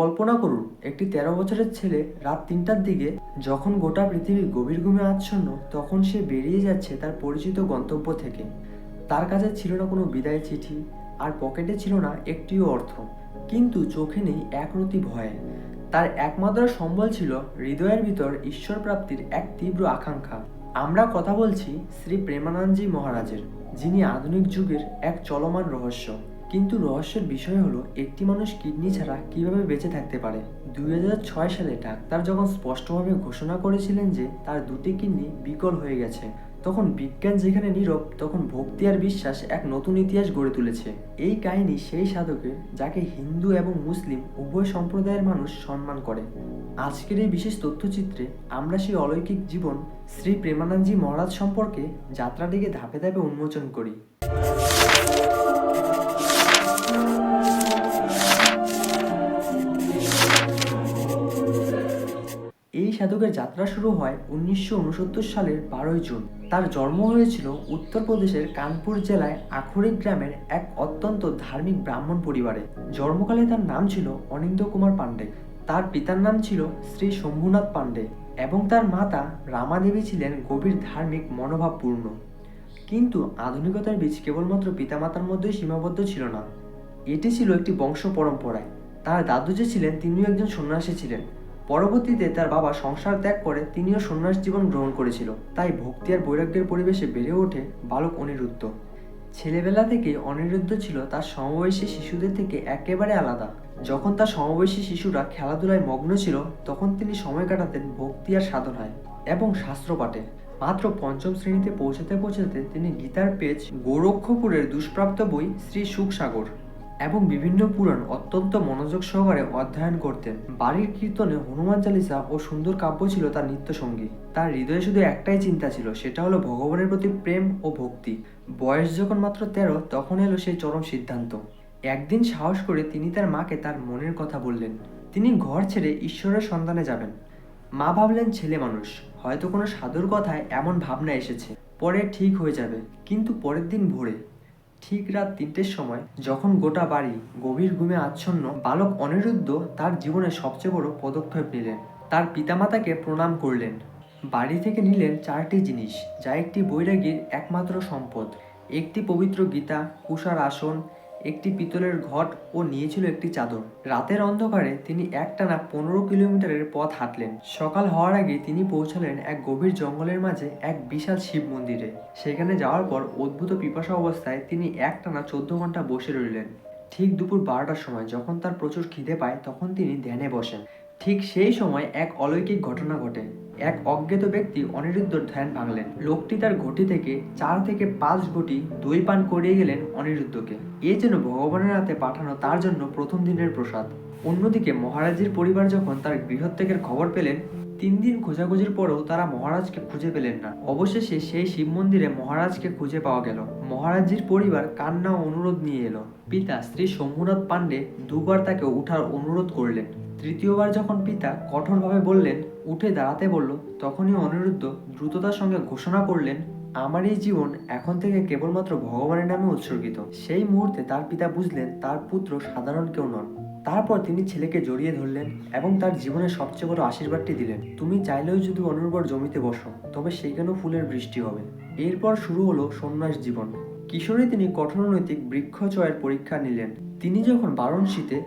কল্পনা করুন, একটি তেরো বছরের ছেলে রাত তিনটার দিকে যখন গোটা পৃথিবী গভীর ঘুমে আচ্ছন্ন, তখন সে বেরিয়ে যাচ্ছে তার পরিচিত গন্তব্য থেকে। তার কাছে ছিল না কোনো বিদায় চিঠি, আর পকেটে ছিল না একটিও অর্থ। কিন্তু চোখে নেই একরতি ভয়ে। তার একমাত্র সম্বল ছিল হৃদয়ের ভিতর ঈশ্বর প্রাপ্তির এক তীব্র আকাঙ্ক্ষা। আমরা কথা বলছি শ্রী প্রেমানন্দজি মহারাজের, যিনি আধুনিক যুগের এক চলমান রহস্য। কিন্তু রহস্যের বিষয় হলো, একটি মানুষ কিডনি ছাড়া কীভাবে বেঁচে থাকতে পারে? দুই ছয় সালে ডাক্তার যখন স্পষ্টভাবে ঘোষণা করেছিলেন যে তার দুটি কিডনি বিকল হয়ে গেছে, তখন বিজ্ঞান যেখানে নীরব, তখন ভক্তি আর বিশ্বাস এক নতুন ইতিহাস গড়ে তুলেছে। এই কাহিনী সেই সাধকের যাকে হিন্দু এবং মুসলিম উভয় সম্প্রদায়ের মানুষ সম্মান করে। আজকের এই বিশেষ তথ্যচিত্রে আমরা সেই অলৌকিক জীবন শ্রী প্রেমানন্দজি মহারাজ সম্পর্কে যাত্রাটিকে ধাপে ধাপে উন্মোচন করি। এই সাধকের যাত্রা শুরু হয় উনিশশো উনসত্তর সালের বারোই জুন। তার জন্ম হয়েছিল উত্তরপ্রদেশের কানপুর জেলায় আখরিক গ্রামের এক অত্যন্ত ধার্মিক ব্রাহ্মণ পরিবারে। জন্মকালে তার নাম ছিল অনিন্দ কুমার পাণ্ডে। তার পিতার নাম ছিল শ্রী শম্ভুনাথ পাণ্ডে এবং তার মাতা রামাদেবী ছিলেন গভীর ধার্মিক মনোভাবপূর্ণ। কিন্তু আধুনিকতার বীজ কেবলমাত্র পিতামাতার মধ্যেই সীমাবদ্ধ ছিল না। এটি ছিল একটি বংশ পরম্পরায়। তার দাদু যে ছিলেন, তিনিও একজন সন্ন্যাসী ছিলেন। পরবর্তীতে তার বাবা সংসার ত্যাগ করে তিনিও সন্ন্যাস জীবন গ্রহণ করেছিল। তাই ভক্তি আর বৈরাগ্যের পরিবেশে বেড়ে ওঠে বালক অনিরুদ্ধ। ছেলেবেলা থেকে অনিরুদ্ধ ছিল তার সমবয়সী শিশুদের থেকে একেবারে আলাদা। যখন তার সমবয়সী শিশুরা খেলাধুলায় মগ্ন ছিল, তখন তিনি সময় কাটাতেন ভক্তি আর সাধনায় এবং শাস্ত্র পাঠে। মাত্র পঞ্চম শ্রেণীতে পৌঁছাতে পৌঁছাতে তিনি গীতার পেজ গোরক্ষপুরের দুষ্প্রাপ্ত বই শ্রী সুখসাগর এবং বিভিন্ন পুরাণ অত্যন্ত মনোযোগ সহকারে অধ্যয়ন করতেন। বাড়ির কীর্তনে হনুমান চালিসা ও সুন্দর কাব্য ছিল তার নিত্যসঙ্গী। তার হৃদয়ে শুধু একটাই চিন্তা ছিল, সেটা হলো ভগবানের প্রতি প্রেম ও ভক্তি। বয়স যখন মাত্র তেরো, তখন এলো সেই চরম সিদ্ধান্ত। একদিন সাহস করে তিনি তার মাকে তার মনের কথা বললেন। তিনি ঘর ছেড়ে ঈশ্বরের সন্ধানে যাবেন। মা ভাবলেন, ছেলে মানুষ, হয়তো কোনো সাধুর কথায় এমন ভাবনা এসেছে। পরে ঠিক হয়ে যাবে, কিন্তু পরের দিন ভোরে। ঠিক রাত তিনটের সময় যখন গোটা বাড়ি গভীর ঘুমে আচ্ছন্ন, বালক অনিরুদ্ধ তার জীবনের সবচেয়ে বড় পদক্ষেপ নিলেন। তার পিতামাতাকে প্রণাম করলেন। বাড়ি থেকে নিলেন চারটি জিনিস, যা একটি বৈরাগীর একমাত্র সম্পদ। একটি পবিত্র গীতা, কুষার আসন একটি পিতলের ঘট ও নিয়েছিল একটি চাদর। রাতের অন্ধকারে তিনি একটানা পনেরো কিলোমিটারের পথ হাঁটলেন। সকাল হওয়ার আগে তিনি পৌঁছালেন এক গভীর জঙ্গলের মাঝে এক বিশাল শিব মন্দিরে। সেখানে যাওয়ার পর অদ্ভুত পিপাসা অবস্থায় তিনি একটানা চোদ্দ ঘণ্টা বসে রইলেন। ঠিক দুপুর বারোটার সময় যখন তার প্রচুর খিদে পায়, তখন তিনি ধ্যানে বসেন। ঠিক সেই সময় এক অলৌকিক ঘটনা ঘটে। এক অজ্ঞাত ব্যক্তি অনিরুদ্ধর ধ্যান ভাঙলেন। লোকটি তার ঘটি থেকে চার থেকে পাঁচ ঘটি দই পান করিয়ে গেলেন অনিরুদ্ধকে। এ যেন ভগবানের হাতে পাঠানো তার জন্য প্রথম দিনের প্রসাদ। অন্যদিকে মহারাজের পরিবার যখন তার গৃহত্যাগের খবর পেলেন, তিন দিন খোঁজাখুঁজির পরেও তারা মহারাজকে খুঁজে পেলেন না। অবশেষে সেই শিব মন্দিরে মহারাজকে খুঁজে পাওয়া গেল। মহারাজজির পরিবার কান্না অনুরোধ নিয়ে এলো। পিতা শ্রী শম্ভুনাথ পাণ্ডে দুবার তাকে উঠার অনুরোধ করলেন। তৃতীয়বার যখন পিতা কঠোরভাবে বললেন উঠে দাঁড়াতে বলল, তখনই অনিরুদ্ধ দ্রুততার সঙ্গে ঘোষণা করলেন, আমার এই জীবন এখন থেকে কেবলমাত্র ভগবানের নামে উৎসর্গিত। সেই মুহূর্তে তার পিতা বুঝলেন তার পুত্র সাধারণ কেউ নন। তারপর তিনি ছেলেকে জড়িয়ে ধরলেন এবং তার জীবনের সবচেয়ে বড় আশীর্বাদটি দিলেন। তুমি চাইলেও যদি অনুর্বর জমিতে বসো, তবে সেখানেও ফুলের বৃষ্টি হবে এরপর শুরু হলো সন্ন্যাস জীবন। কিশোরে তিনি কঠোরনৈতিক বৃক্ষচয়ের পরীক্ষা নিলেন। তিনি যখন বারাণসীতে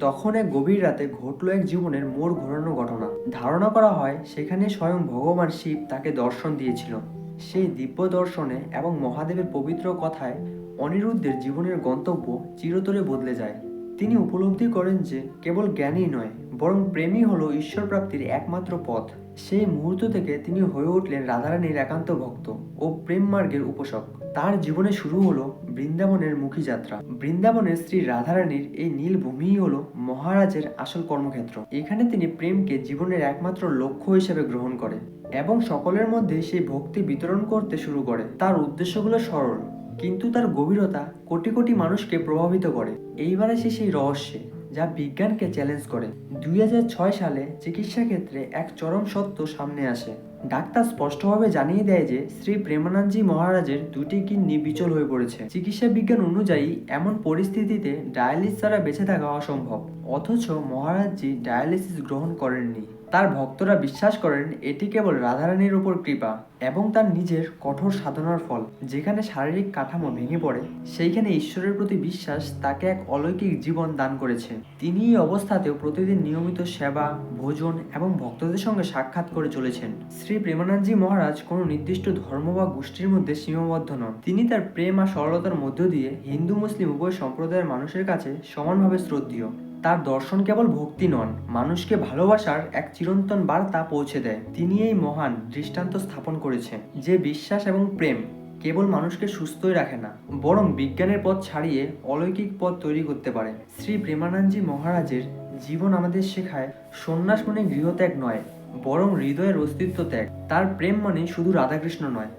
তখন এক গভীর রাতে ঘটল এক জীবনের মোড় ঘোরানো ঘটনা। ধারণা করা হয়, সেখানে স্বয়ং ভগবান শিব তাকে দর্শন দিয়েছিল। সেই দিব্য দর্শনে এবং মহাদেবের পবিত্র কথায় অনিরুদ্ধের জীবনের গন্তব্য চিরতরে বদলে যায়। তিনি উপলব্ধি করেন যে, কেবল জ্ঞানই নয় বরং প্রেমই হলো ঈশ্বর প্রাপ্তির একমাত্র পথ। সেই মুহূর্ত থেকে তিনি হয়ে উঠলেন রাধারানীর একান্ত ভক্ত ও প্রেম মার্গের উপাসক। তার জীবনে শুরু হলো বৃন্দাবনের মুখী যাত্রা বৃন্দাবনের শ্রী রাধারানীর এই নীল ভূমিই হলো মহারাজের আসল কর্মক্ষেত্র। এখানে তিনি প্রেমকে জীবনের একমাত্র লক্ষ্য হিসেবে গ্রহণ করে এবং সকলের মধ্যে সেই ভক্তি বিতরণ করতে শুরু করে। তার উদ্দেশ্যগুলো সরল, কিন্তু তার গভীরতা কোটি কোটি মানুষকে প্রভাবিত করে। এইবার আসে সেই রহস্যে যা বিজ্ঞানকে চ্যালেঞ্জ করে। দুই হাজার ছয় সালে চিকিৎসা ক্ষেত্রে এক চরম সত্য সামনে আসে। ডাক্তার স্পষ্টভাবে জানিয়ে দেয় যে, শ্রী প্রেমানন্দজি মহারাজের দুটি কিডনি বিচল হয়ে পড়েছে। চিকিৎসা বিজ্ঞান অনুযায়ী এমন পরিস্থিতিতে ডায়ালিস ছাড়া বেঁচে থাকা অসম্ভব। অথচ মহারাজজি ডায়ালিসিস গ্রহণ করেননি। তার ভক্তরা বিশ্বাস করেন এটি কেবল রাধারানীর উপর কৃপা এবং তার নিজের কঠোর সাধনার ফল। যেখানে শারীরিক কাঠামো ভেঙে পড়ে, সেইখানে ঈশ্বরের প্রতি বিশ্বাস তাকে এক অলৌকিক জীবন দান করেছে। তিনি এই অবস্থাতেও প্রতিদিন নিয়মিত সেবা, ভোজন এবং ভক্তদের সঙ্গে সাক্ষাৎ করে চলেছেন। শ্রী প্রেমানন্দজি মহারাজ কোনো নির্দিষ্ট ধর্ম বা গোষ্ঠীর মধ্যে সীমাবদ্ধ নন। তিনি তার প্রেম আর সরলতার মধ্য দিয়ে হিন্দু, মুসলিম উভয় সম্প্রদায়ের মানুষের কাছে সমানভাবে শ্রদ্ধেয়। তার দর্শন কেবল ভক্তি নন, মানুষকে ভালোবাসার এক চিরন্তন বার্তা পৌঁছে দেয়। তিনি এই মহান দৃষ্টান্ত স্থাপন করেছেন, যে বিশ্বাস এবং প্রেম কেবল মানুষকে সুস্থই রাখে না, বরং বিজ্ঞানের পথ ছাড়িয়ে অলৌকিক পথ তৈরি করতে পারে। শ্রী প্রেমানন্দজি মহারাজের জীবন আমাদের শেখায়, সন্ন্যাস মানে গৃহত্যাগ নয়, বরং হৃদয়ের অস্তিত্ব ত্যাগ। তার প্রেম মানে শুধু রাধাকৃষ্ণ নয়,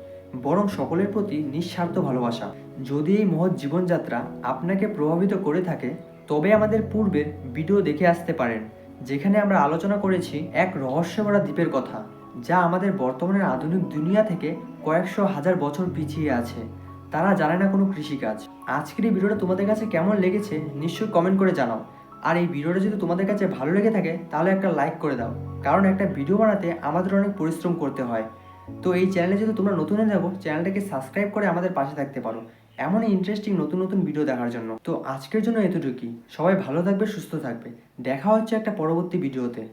বরং সকলের প্রতি নিঃস্বার্থ ভালোবাসা। যদি এই মহৎ জীবনযাত্রা আপনাকে প্রভাবিত করে থাকে তবে আমাদের পূর্বের ভিডিও দেখে আসতে পারেন, যেখানে আমরা আলোচনা করেছি এক রহস্যভরা দ্বীপের কথা, যা আমাদের বর্তমানের আধুনিক দুনিয়া থেকে কয়েকশো হাজার বছর পিছিয়ে আছে। তারা জানে না কোনো কৃষিকাজ। আজকের এই ভিডিওটা তোমাদের কাছে কেমন লেগেছে নিশ্চয়ই কমেন্ট করে জানাও। আর এই ভিডিওটা যদি তোমাদের কাছে ভালো লেগে থাকে, তাহলে একটা লাইক করে দাও। কারণ একটা ভিডিও বানাতে আমাদের অনেক পরিশ্রম করতে হয়। তো এই চ্যানেলে যদি তোমরা নতুন হয়ে থাকো চ্যানেলটাকে সাবস্ক্রাইব করে আমাদের পাশে থাকতে পারো। এমনই ইন্টারেস্টিং নতুন নতুন ভিডিও দেখার জন্য। তো আজকের জন্য এতটুকুই। সবাই ভালো থাকবে, সুস্থ থাকবে। দেখা হচ্ছে একটা পরবর্তী ভিডিওতে